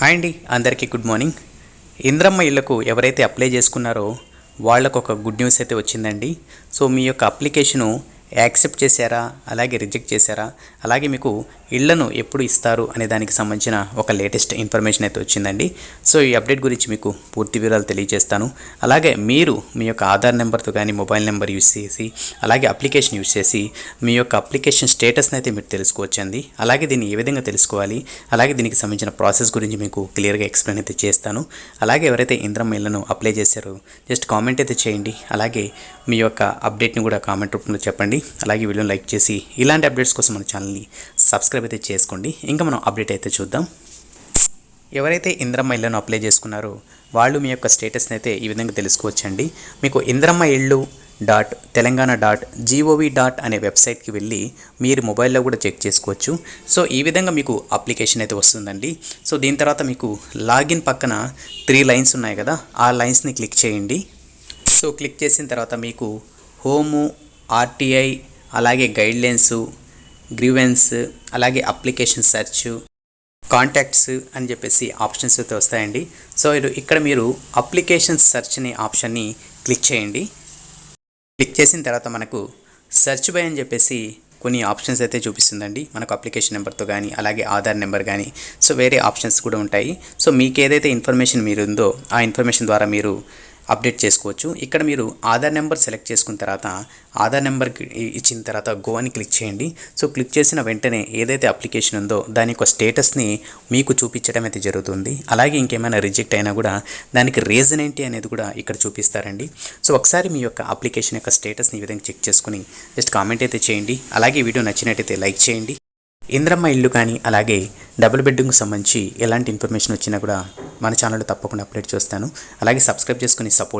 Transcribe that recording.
Hi అండి అందరికీ good morning. Indiramma ఇళ్ళకు ఎవరైతే అప్లై చేసుకున్నారో వాళ్ళకు ఒక గుడ్ న్యూస్ అయితే వచ్చిందండి. సో మీ యొక్క అప్లికేషను యాక్సెప్ట్ చేశారా? అలాగే రిజెక్ట్ చేశారా? అలాగే మీకు ఇళ్ళను ఎప్పుడు ఇస్తారు? అనే దానికి సంబంధించిన ఒక లేటెస్ట్ ఇన్ఫర్మేషన్ అయితే వచ్చిందండి. సో ఈ అప్డేట్ గురించి మీకు పూర్తి వివరాలు తెలియజేస్తాను. అలాగే మీరు మీ యొక్క ఆధార్ నెంబర్తో కానీ మొబైల్ నెంబర్ యూస్ చేసి అలాగే అప్లికేషన్ యూస్ చేసి మీ యొక్క అప్లికేషన్ స్టేటస్ని అయితే మీరు తెలుసుకోవచ్చండి. అలాగే దీన్ని ఏ విధంగా తెలుసుకోవాలి? అలాగే దీనికి సంబంధించిన ప్రాసెస్ గురించి మీకు క్లియర్గా ఎక్స్ప్లెయిన్ అయితే చేస్తాను. అలాగే ఎవరైతే ఇంద్రం ఇళ్ళను అప్లై చేశారో జస్ట్ కామెంట్ అయితే చేయండి. అలాగే మీ యొక్క అప్డేట్ని కూడా కామెంట్ రూపంలో చెప్పండి. అలాగే వీడియోని లైక్ చేసి ఇలాంటి అప్డేట్స్ కోసం మన ఛానల్ని సబ్స్క్రైబ్ అయితే చేసుకోండి. ఇంకా మనం అప్డేట్ అయితే చూద్దాం. ఎవరైతే ఇంద్రమ్మ ఇళ్ళను అప్లై చేసుకున్నారో వాళ్ళు మీ యొక్క స్టేటస్ని అయితే ఈ విధంగా తెలుసుకోవచ్చండి. మీకు ఇంద్రమ్మ ఇళ్ళు dot Telangana dot gov dot అనే వెబ్సైట్కి వెళ్ళి మీరు మొబైల్లో కూడా చెక్ చేసుకోవచ్చు. సో ఈ విధంగా మీకు అప్లికేషన్ అయితే వస్తుందండి. సో దీని తర్వాత మీకు లాగిన్ పక్కన త్రీ లైన్స్ ఉన్నాయి కదా ఆ లైన్స్ని క్లిక్ చేయండి. సో క్లిక్ చేసిన తర్వాత మీకు హోము ఆర్టీఐ అలాగే గైడ్లైన్స్ గ్రీవెన్స్ అలాగే అప్లికేషన్ సెర్చ్ కాంటాక్ట్స్ అని చెప్పేసి ఆప్షన్స్ అయితే వస్తాయండి. సో ఇది ఇక్కడ మీరు అప్లికేషన్ సెర్చ్ అనే ఆప్షన్ని క్లిక్ చేయండి. క్లిక్ చేసిన తర్వాత మనకు సెర్చ్ బై అని చెప్పేసి కొన్ని ఆప్షన్స్ అయితే చూపిస్తుందండి. మనకు అప్లికేషన్ నెంబర్తో కానీ అలాగే ఆధార్ నెంబర్ కానీ సో వేరే ఆప్షన్స్ కూడా ఉంటాయి. సో మీకు ఏదైతే ఇన్ఫర్మేషన్ మీరు ఉందో ఆ ఇన్ఫర్మేషన్ ద్వారా మీరు అప్డేట్ చేసుకోవచ్చు. ఇక్కడ మీరు ఆధార్ నెంబర్ సెలెక్ట్ చేసుకున్న తర్వాత ఆధార్ నెంబర్ ఇచ్చిన తర్వాత గో అని క్లిక్ చేయండి. సో క్లిక్ చేసిన వెంటనే ఏదైతే అప్లికేషన్ ఉందో దాని యొక్క స్టేటస్ని మీకు చూపించడం అయితే జరుగుతుంది. అలాగే ఇంకేమైనా రిజెక్ట్ అయినా కూడా దానికి రీజన్ ఏంటి అనేది కూడా ఇక్కడ చూపిస్తారండి. సో ఒకసారి మీ యొక్క అప్లికేషన్ యొక్క స్టేటస్ని ఈ విధంగా చెక్ చేసుకుని జస్ట్ కామెంట్ అయితే చేయండి. అలాగే వీడియో నచ్చినట్టయితే లైక్ చేయండి. ఇంద్రమ్మ ఇల్లు కానీ అలాగే డబుల్ బెడ్రూమ్కి సంబంధించి ఎలాంటి ఇన్ఫర్మేషన్ వచ్చినా కూడా మన ఛానల్ తప్పకుండా అప్డేట్ చేస్తాను. అలాగే సబ్స్క్రైబ్ చేసుకుని సపోర్ట్